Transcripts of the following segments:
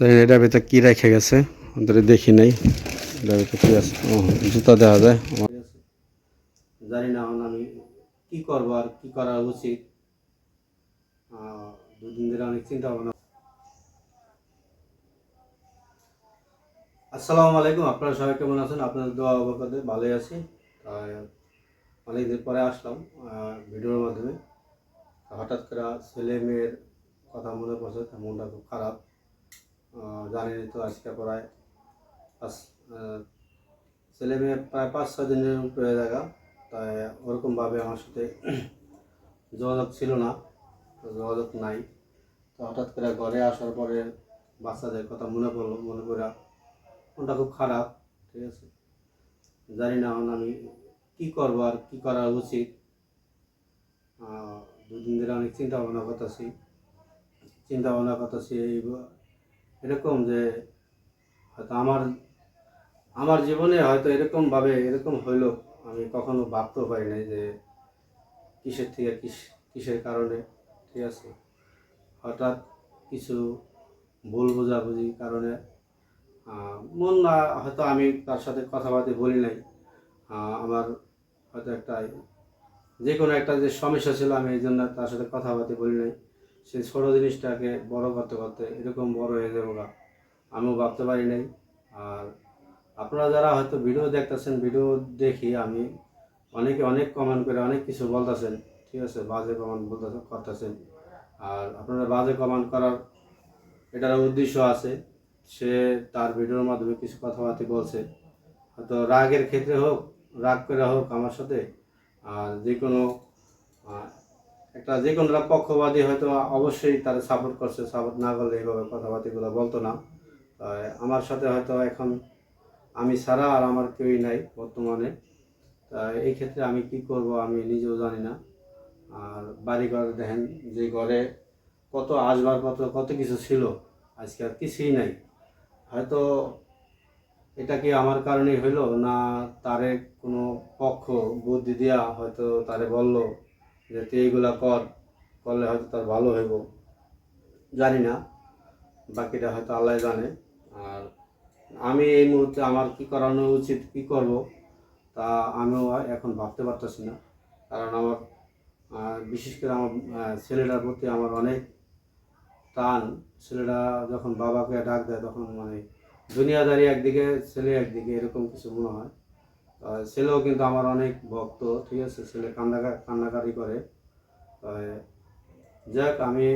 এটা ভিতরে কি রেখে গেছে? ওদের দেখি নাই। এটা ভিতরে কি আছে? ও, জুতা দেওয়া যায়। জানি না আমি কি করব আর কি করা উচিত। দুদিন ধরে অনেক চিন্তা ভাবনা। আসসালামু আলাইকুম, আপনারা সবাই কেমন আছেন? আপনাদের দোয়া অবকাতে ভালোই আছি। অনেকদিন পরে আসলাম ভিডিওর মাধ্যমে। হঠাৎ করে ছেলে মেয়ের কথা মনে পড়ছে মনটা খুব খারাপ। আহ, জানেনই তো আজকে প্রায় পাঁচ ছেলে মেয়ে প্রায় পাঁচ ছয় দিনের উপরে জায়গা তাই ওরকমভাবে আমার সাথে যোগাযোগ ছিল না যোগাযোগ নাই। তো হঠাৎ করে ঘরে আসার পরে বাচ্চাদের কথা মনে পড়ল মনে করে মনটা খুব খারাপ ঠিক আছে? জানি না এখন আমি কী করব আর কী করা উচিত। দুদিন ধরে অনেক চিন্তা ভাবনা করতেছি চিন্তা ভাবনা করতেছি এই এরকম যে হয়তো আমার আমার জীবনে হয়তো এরকমভাবে এরকম হইল, আমি কখনো ভাবতেও পারি নাই যে কিসের থেকে কিস, কিসের কারণে, ঠিক আছে? হঠাৎ কিছু ভুল বোঝাবুঝি কারণে মন না, হয়তো আমি তার সাথে কথাবার্তা বলি নাই আমার হয়তো একটা যে কোনো একটা যে সমস্যা ছিল, আমি এই জন্য তার সাথে কথাবার্তা বলি নাই। সেই ছোটো জিনিসটাকে বড় করতে করতে এরকম বড় হয়ে যাব গা। আমিও ভাবতে পারি নাই। আর আপনারা যারা হয়তো ভিডিও দেখতেছেন, ভিডিও দেখি আমি, অনেকে অনেক কমেন্ট করে অনেক কিছু বলতেছেন, ঠিক আছে? বাজে কমেন্ট বলতে করতেছেন। আর আপনারা বাজে কমেন্ট করার এটার উদ্দেশ্য আছে, সে তার ভিডিওর মাধ্যমে কিছু কথাবার্তা বলছে। হয়তো রাগের ক্ষেত্রে হোক, রাগ করে হোক আমার সাথে, আর যে কোনো একটা যে কোনো পক্ষবাদী হয়তো অবশ্যই তারা সাপোর্ট করছে সাপোর্ট না করলে এইভাবে কথাবার্তাগুলো বলতো না। আমার সাথে হয়তো এখন আমি ছাড়া আর আমার কেউই নাই বর্তমানে। তাই এই ক্ষেত্রে আমি কি করব আমি নিজেও জানি না। আর বাড়ি ঘরে দেখেন, যে ঘরে কত আসবাবপত্র, কত কিছু ছিল, আজকে আর কিছুই নাই। হয়তো এটা কি আমার কারণেই হইল না তারে কোনো পক্ষ বুদ্ধি দিয়া হয়তো তারে বলল? যে তুই এইগুলা কর, করলে হয়তো তার ভালো হইব। জানি না, বাকিটা হয়তো আল্লাহ জানে। আর আমি এই মুহূর্তে আমার কি করানো উচিত, কি করব, তা আমিও এখন ভাবতে পারতেছি না। কারণ আমার বিশেষ করে আমার ছেলেটার প্রতি আমার অনেক টান। ছেলেটা যখন বাবাকে ডাক দেয়, তখন মানে দুনিয়াদারি একদিকে, ছেলে একদিকে, এরকম কিছু মনে হয়। ছেলেও কিন্তু আমার অনেক ভক্ত, ঠিক আছে? ছেলে কান্না কান্নাকারি করে। যাক, আমি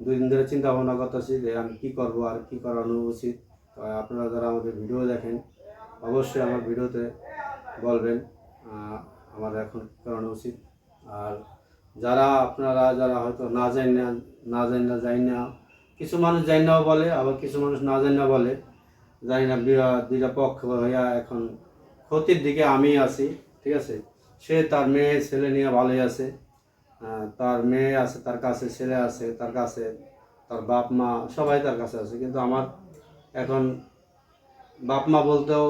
দুই দিন ধরে চিন্তা ভাবনা করতেছি যে আমি কী করব আর কী করানো উচিত। আপনারা যারা আমাদের ভিডিও দেখেন, অবশ্যই আমার ভিডিওতে বলবেন আমার এখন করানো উচিত। আর যারা আপনারা, যারা হয়তো না জানি না না জানি না জানি না, কিছু মানুষ জানি নাও বলে, আবার কিছু মানুষ না জানি না বলে, জানি না দুইটা পক্ষ হইয়া এখন ক্ষতির দিকে আমি আছি, ঠিক আছে? সে তার মেয়ে, ছেলে নিয়ে ভালোই আছে। তার মেয়ে আছে, তার কাছে ছেলে আছে, তার কাছে তার বাপ মা, সবাই তার কাছে আছে। কিন্তু আমার এখন বাপ মা বলতেও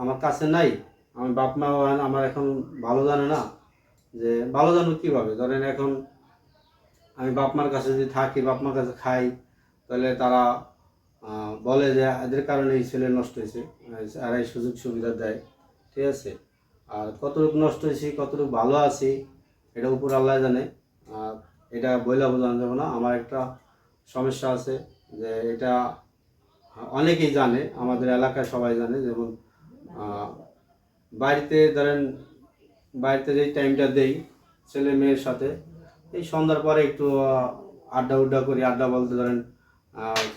আমার কাছে নাই। আমি বাপ মা আমার এখন ভালো জানে না যে, ভালো জানো কীভাবে? ধরেন এখন আমি বাপ মার কাছে যদি থাকি, বাপ মার কাছে খাই, তাহলে তারা বলে যে এদের কারণে এই ছেলে নষ্ট হয়েছে আর এই সুযোগ সুবিধা দেয়। ঠিক আছে? আর কতটুকু নষ্ট হয়েছি, কতটুকু ভালো আছি, এটা উপর আল্লাহ জানে। আর এটা বইলা বোঝানো যাবে না। আমার একটা সমস্যা আছে যে এটা অনেকেই জানে, আমাদের এলাকায় সবাই জানে, যেমন বাড়িতে ধরেন, বাড়িতে যেই টাইমটা দেই ছেলে মেয়ের সাথে, এই সন্ধ্যার পরে একটু আড্ডা উড্ডা করি, আড্ডা বলতে ধরেন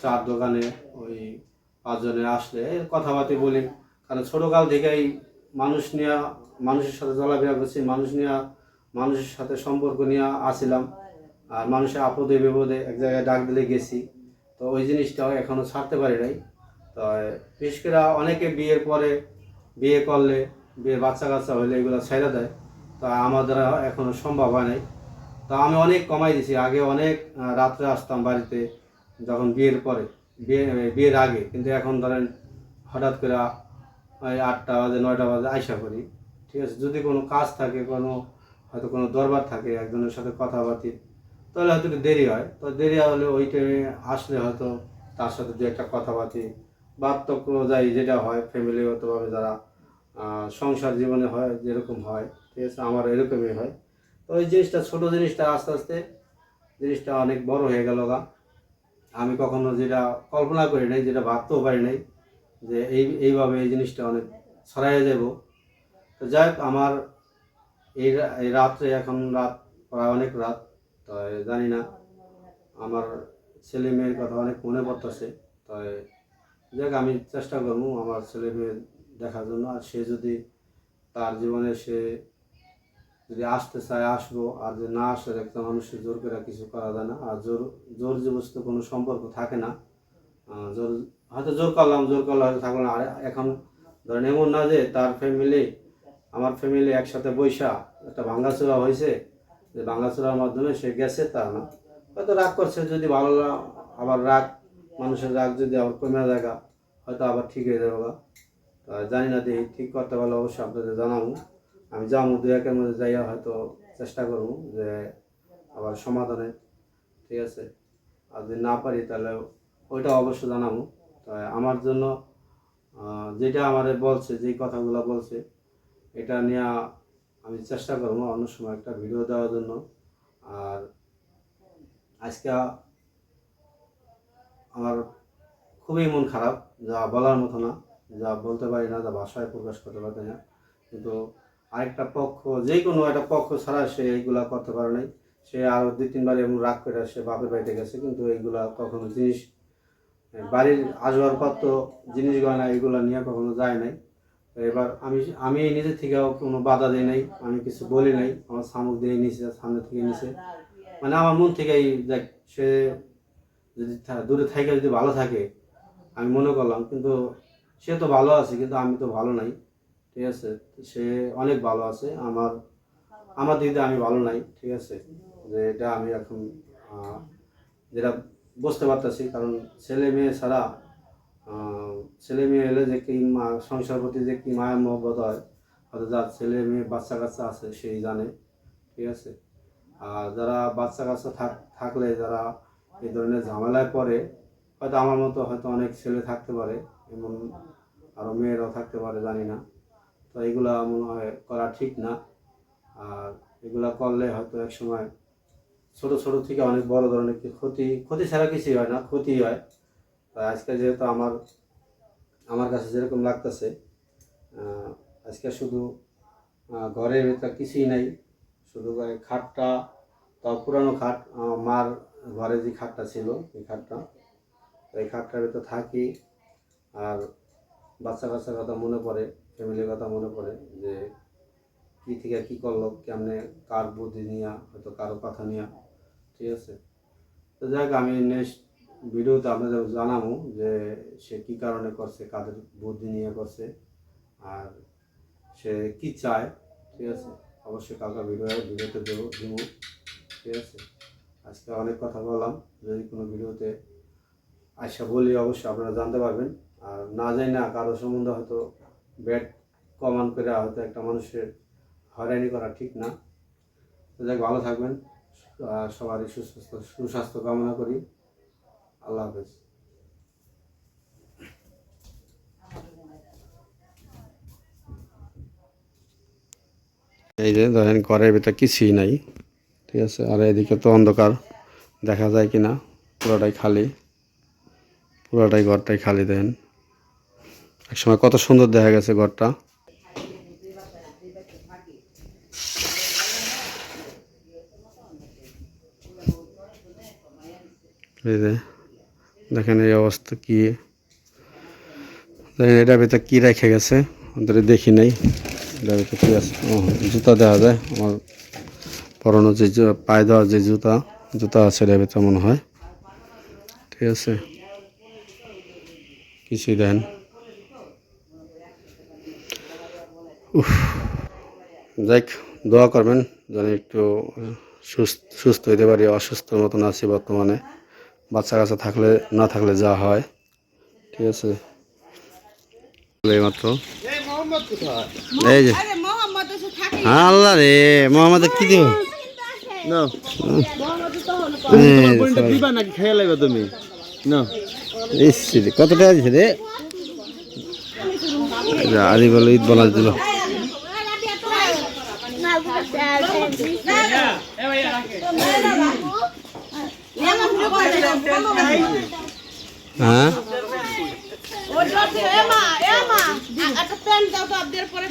চার দোকানে ওই পাঁচজনে আসলে কথাবার্তা বলি। কারণ ছোটোকাল থেকেই মানুষ নিয়ে, মানুষের সাথে চলাফেরা করছি, মানুষ নিয়ে, মানুষের সাথে সম্পর্ক নিয়ে আসছিলাম আর মানুষের আপদে বিপদে এক জায়গায় ডাক দিলে গেছি। তো ওই জিনিসটাও এখনও ছাড়তে পারি নাই। তো বিশেষ অনেকে বিয়ের পরে বিয়ে করলে বিয়ে বাচ্চা কাচ্চা হলে এগুলো ছেড়ে দেয়। তা আমার দ্বারা এখনও সম্ভব হয় নাই। তা আমি অনেক কমাই দিছি। আগে অনেক রাত্রে আসতাম বাড়িতে। যখন বিয়ের পরে, বিয়ে, বিয়ের আগে, কিন্তু এখন ধরেন হঠাৎ করে আটটা বাজে, নয়টা বাজে আইসা করি ঠিক আছে? যদি কোনো কাজ থাকে, কোনো, হয়তো কোনো দরবার থাকে, একজনের সাথে কথাবার্তি, তাহলে হয়তো একটু দেরি হয়। তো দেরি হলে ওই টাইমে আসলে হয়তো তার সাথে দু একটা কথাবার্তি, বার্ধক্য যাই যেটা হয় ফ্যামিলিগতভাবে যারা সংসার জীবনে হয়, যেরকম হয়, ঠিক আছে? আমার এরকমই হয়। তো ওই জিনিসটা, ছোটো জিনিসটা আস্তে আস্তে, জিনিসটা অনেক বড় হয়ে গেল গা। আমি কখনো যেটা কল্পনা করি নাই, যেটা ভাবতেও পারি নাই, যে এই, এইভাবে এই জিনিসটা অনেক ছড়াইয়া যাব তো যাই হোক, আমার এই এই রাত্রে, এখন রাত প্রায় অনেক রাত, তো জানি না, আমার ছেলে মেয়ের কথা অনেক মনে পড়তেছে তাই যাক আমি চেষ্টা করব আমার ছেলে মেয়ে দেখার জন্য, আর সে যদি তার জীবনে সে যদি আসতে চায়, আসব। আর যে না আসে একটা মানুষের জোর করে কিছু করা যায় না। আর জোর জোর জবস্ত কোনো সম্পর্ক থাকে না। জোর, হয়তো জোর করলাম, জোর করলে হয়তো থাকল না। আর এখন ধরেন এমন না যে তার ফ্যামিলি আমার ফ্যামিলি একসাথে বৈশা একটা ভাঙ্গাচোরা হয়েছে যে ভাঙ্গাচোরার মাধ্যমে সে গেছে, তা না। হয়তো রাগ করছে, যদি ভালো আবার রাগ, মানুষের রাগ যদি আবার কমে জায়গা হয়তো আবার ঠিক হয়ে যাবে জানি না দেখি ঠিক করতে পারলে অবশ্যই আপনাদের জানাব। আমি যাব দু একের মধ্যে যাইয়া হয়তো চেষ্টা করব যে আবার সমাধানে, ঠিক আছে? আর যদি না পারি তাহলে ওইটা অবশ্যই জানাব। তাই আমার জন্য যেটা আমারে বলছে যেই কথাগুলো বলছে, এটা নিয়ে আমি চেষ্টা করব অন্য সময় একটা ভিডিও দেওয়ার জন্য। আর আজকে আমার খুবই মন খারাপ, যা বলার মতো না, যা বলতে পারি না, যা ভাষায় প্রকাশ করতে পারি না। কিন্তু আরেকটা পক্ষ যে কোনো একটা পক্ষ ছাড়া সে এইগুলা করতে পারে নাই। সে আরও দুই, তিনবার এমন রাগ করে সে বাপের বাড়িতে গেছে, কিন্তু এইগুলা কখনো জিনিস বাড়ির আসবাবপত্র, জিনিস গয়না এগুলো নিয়ে কখনো যায় নাই। এবার আমি আমি নিজে থেকেও কোনো বাধা দিই নাই, আমি কিছু বলি নাই, আমার সামুক দিয়ে নিছে, সামনে থেকে নিছে। মানে আমার মন থেকেই দেখ, সে যদি দূরে থেকে যদি ভালো থাকে, আমি মনে করলাম, কিন্তু সে তো ভালো আছে, কিন্তু আমি তো ভালো নাই। ঠিক আছে? সে অনেক ভালো আছে। আমার আমার দিদি আমি ভালো নাই, ঠিক আছে? যে এটা আমি এখন যেটা বুঝতে পারতেছি, কারণ ছেলে মেয়ে ছাড়া ছেলে মেয়ে এলে যে কি মা, সংসার প্রতি যে কি মায়া মহব্বত হয় হয়তো যার ছেলে মেয়ে বাচ্চা কাচ্চা আছে, সেই জানে, ঠিক আছে? আর যারা বাচ্চা কাচ্চা থাক, থাকলে যারা এই ধরনের ঝামেলায় পড়ে, হয়তো আমার মতো হয়তো অনেক ছেলে থাকতে পারে, এমন আরও মেয়েরাও থাকতে পারে, জানি না। তো এগুলো মনে হয় করা ঠিক না। আর এগুলো করলে হয়তো এক সময় ছোট ছোট থেকে অনেক বড় ধরনের ক্ষতি ক্ষতি ছাড়া কিছুই হয় না, ক্ষতি হয়। তাই আজকে যেহেতু আমার আমার কাছে যেরকম লাগতেছে আজকে শুধু ঘরের ভেতর কিছুই নাই, শুধু খাটটা তাও পুরানো খাট মার ঘরে যে খাটটা ছিল, এই খাটটা তো এই খাটটার ভেতর থাকি, আর বাচ্চা কাচ্চার কথা মনে পড়ে। ফ্যামিলির কথা মনে পড়ে যে কী থেকে কী করল, কেমনে কার বুদ্ধি নিয়ে, হয়তো কারও কথা নিয়ে, ঠিক আছে? তো যাক, আমি নেক্সট ভিডিওতে আপনাদের জানাব যে সে কী কারণে করছে, কাদের বুদ্ধি নিয়ে করছে, আর সে কি চায়, ঠিক আছে? অবশ্যই কালকে ভিডিও, ভিডিওতে দেবো দেবো, ঠিক আছে? আজকে অনেক কথা বললাম, যদি কোনো ভিডিওতে আশা বলি, অবশ্যই আপনারা জানতে পারবেন। আর না যাই না কারও সম্বন্ধে হয়তো ব্যাট কমান করে হয়তো একটা মানুষের হয়রানি করা ঠিক না। যাক, ভালো থাকবেন। সবারই সুস্বাস্থ্য সুস্বাস্থ্য কামনা করি। আল্লাহ হাফেজ। এই যে ধরেন ঘরের ভিতরে কিছুই নাই, ঠিক আছে? আর এদিকে তো অন্ধকার, দেখা যায় কি না পুরোটাই খালি। পুরোটাই ঘরটাই খালি দেন একসময় কত সুন্দর দেখা গেছে ঘরটা। দেখেন এই অবস্থা কি। দেখেন এটা ভিতরে কি রেখে গেছে? ওদের দেখি নাই। এটার ভিতরে কি আছে? ও, জুতা দেখা যায়। আমার পরনো যে পায়ে দেওয়ার যে জুতা জুতা আছে এটা ভিতরে মনে হয়। ঠিক আছে। কিছুই দেন উফ। যাক দোয়া করবেন যেন একটু সুস্থ সুস্থ হইতে পারি অসুস্থ মতন আছি বর্তমানে। বাচ্চা কাচ্চা থাকলে না থাকলে যা হয়। ঠিক আছে? এইমাত্র এই যে। থাকে আল্লাহ রে মোহাম্মদ কি দিব কত টাকা দিছে রে? আদি বলে ঈদ বোনাস দিল। হ্যাঁ? একটা প্যান্ট দাও তো আপনাদের পরে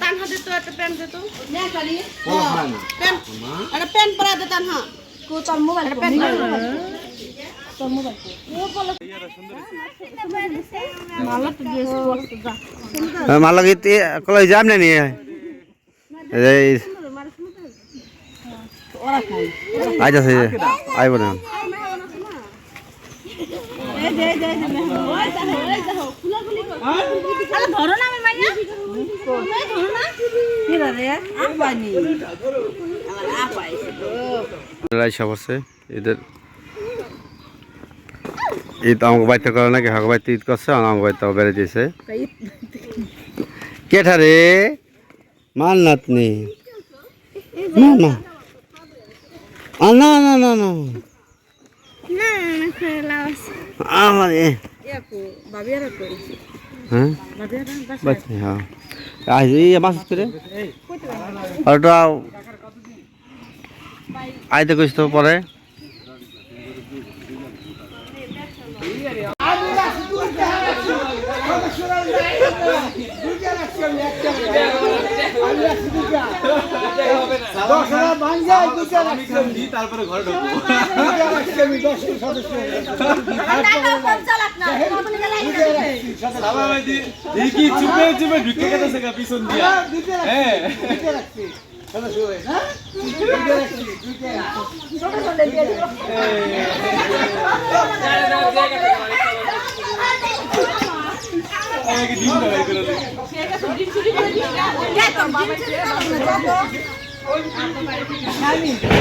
তান হাতে তো একটা প্যান্ট দে তো প্যান্ট একটা প্যান্ট পরা দে তান হা তোর মোবাইল প্যান্ট তোর মোবাইল ভালো তো ড্রেস পরতে যা মালা গীত কলাই যাম না নিয়ে? এই আজ আছে আইব না ধরো না সব আছে। ঈদ আমাকে বাড়িতে করে নাকি? হাঁক বাড়িতে ঈদ করছে আমাকে বাড়িতে বেড়ে দিয়েছে। কেঠা রে? মাল নাতনি। না না আ, না না না না। না না খেলাস আমার ইয়াকো বাবিয়ারা হ্যাঁ? বাবিয়ারা বাস হ্যাঁ। আজ এই মাছ করে। আর ওটা আইতে কইস তো পরে। তারপরে ঘরে ঢুকবো। দেখি। চুপে চুপে ঢুকে গেছে পিছন দিয়া। হ্যাঁ। আমাকে ডিম ধরাই করে Und I'm like.